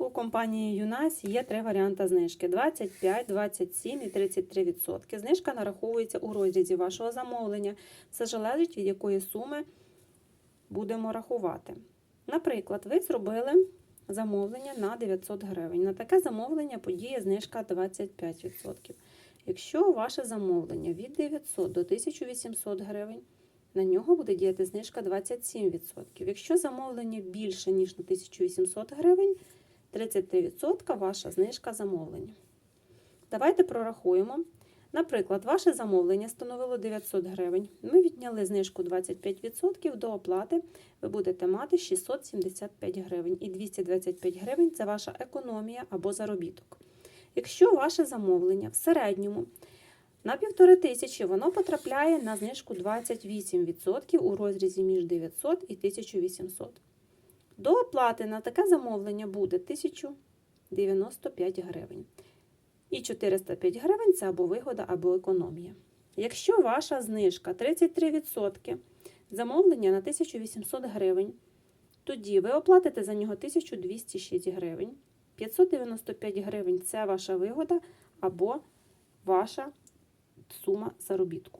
У компанії ЮНАС є три варіанти знижки: 25, 27 і 33%. Знижка нараховується у розрізі вашого замовлення. Все залежить від якої суми будемо рахувати. Наприклад, ви зробили замовлення на 900 гривень. На таке замовлення подіє знижка 25%. Якщо ваше замовлення від 900 до 1800 гривень, на нього буде діяти знижка 27%. Якщо замовлення більше, ніж на 1800 гривень, 33% ваша знижка замовлення. Давайте прорахуємо. Наприклад, ваше замовлення становило 900 гривень. Ми відняли знижку 25% до оплати. Ви будете мати 675 гривень. І 225 гривень це ваша економія або заробіток. Якщо ваше замовлення в середньому на півтори тисячі воно потрапляє на знижку 28% у розрізі між 900 і 1800. До оплати на таке замовлення буде 1095 гривень. І 405 гривень це або вигода, або економія. Якщо ваша знижка 33%, замовлення на 1800 гривень, тоді ви оплатите за нього 1206 гривень. 595 гривень це ваша вигода або ваша сума заробітку.